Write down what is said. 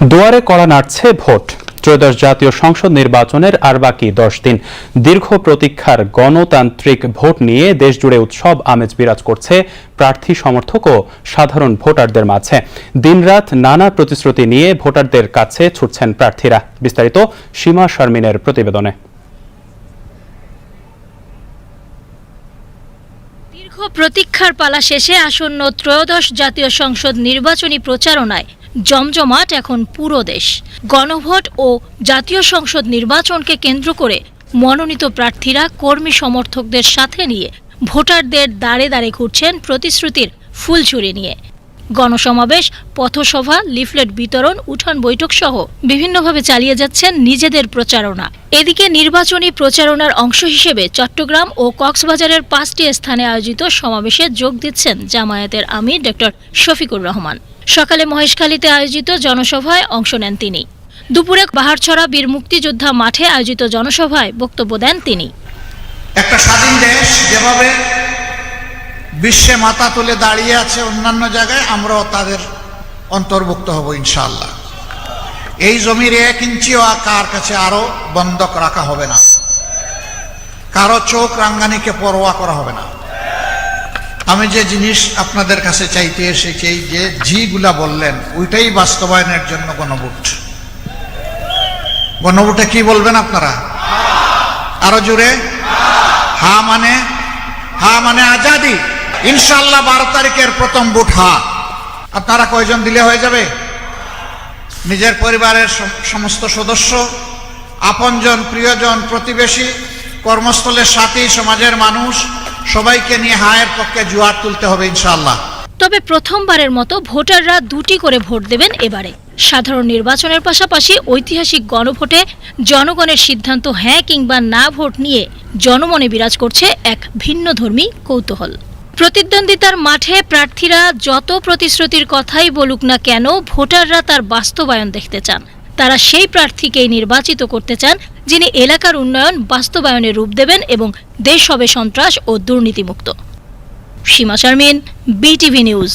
দুয়ারে কড়া নাড়ছে ভোট। ত্রয়োদশ জাতীয় সংসদ নির্বাচনের আর বাকি দশ দিন। দীর্ঘ প্রতীক্ষার গণতান্ত্রিক ভোট নিয়ে দেশজুড়ে উৎসব আমেজ বিরাজ করছে প্রার্থী সমর্থক ও সাধারণ ভোটারদের মাঝে। দিনরাত নানা প্রতিশ্রুতি নিয়ে ভোটারদের কাছে ছুটছেন প্রার্থীরা। বিস্তারিত সীমা শারমিনের প্রতিবেদনে। দীর্ঘ প্রতীক্ষার পালা শেষে আসন্ন ত্রয়োদশ জাতীয় সংসদ নির্বাচনী প্রচারণায় জমজমাট এখন পুরো দেশ। গণভোট ও জাতীয় সংসদ নির্বাচনকে কেন্দ্র করে মনোনীত প্রার্থীরা কর্মী সমর্থকদের সাথে নিয়ে ভোটারদের দাঁড়ে দাঁড়ে ঘুরছেন প্রতিশ্রুতির ফুলছুরি নিয়ে। গণসমাবেশ, পথসভা, লিফলেট বিতরণ, উঠান বৈঠক সহ বিভিন্নভাবে চালিয়ে যাচ্ছেন নিজেদের প্রচারণা। এদিকে নির্বাচনী প্রচারণার অংশ হিসেবে চট্টগ্রাম ও কক্সবাজারের পাঁচটি স্থানে আয়োজিত সমাবেশে যোগ দিচ্ছেন জামায়াতের আমির ডক্টর শফিকুর রহমান। সকালে মহেশখালীতে আয়োজিত জনসভায় অংশ নেন তিনি। দুপুরে বাহারছড়া বীর মুক্তিযোদ্ধা মাঠে আয়োজিত জনসভায় বক্তব্য দেন তিনি। একটা স্বাধীন দেশ যেভাবে বিশ্বে মাথা তুলে দাঁড়িয়ে আছে অন্যান্য জায়গায়, আমরাও তাদের অন্তর্ভুক্ত হব ইনশাল্লাহ এই জমির এক ইঞ্চিও কার কাছে আরও বন্ধক রাখা হবে না। কারও চোখ রাঙ্গানিকে পরোয়া করা হবে না। আমি যে জিনিস আপনাদের কাছে চাইতে এসেছি, যে জিগুলা বললেন, ওইটাই বাস্তবায়নের জন্য গণভোট। গণভোটে কি বলবেন আপনারা? আরও জুড়ে হা মানে? হা মানে আজাদি। ইনশাল্লাহ বারো তারিখের প্রথম বুট হা আপনারা কয়জন দিলে হয়ে যাবে? নিজের পরিবারের সমস্ত সদস্য, আপনজন, প্রিয়জন, প্রতিবেশী, কর্মস্থলের সাথী, সমাজের মানুষ, সবাইকে নিয়ে হায়ের পক্ষে জুয়ার তুলতে হবে ইনশাল্লাহ তবে প্রথমবারের মতো ভোটাররা দুটি করে ভোট দেবেন এবারে। সাধারণ নির্বাচনের পাশাপাশি ঐতিহাসিক গণভোটে জনগণের সিদ্ধান্ত হ্যাঁ কিংবা না ভোট নিয়ে জনমনে বিরাজ করছে এক ভিন্নধর্মী কৌতূহল। প্রতিদ্বন্দ্বিতার মাঠে প্রার্থীরা যত প্রতিশ্রুতির কথাই বলুক না কেন, ভোটাররা তার বাস্তবায়ন দেখতে চান। তারা সেই প্রার্থীকেই নির্বাচিত করতে চান, যিনি এলাকার উন্নয়ন বাস্তবায়নে রূপ দেবেন এবং দেশ হবে সন্ত্রাস ও দুর্নীতিমুক্ত। Seema Sharmin, BTV news.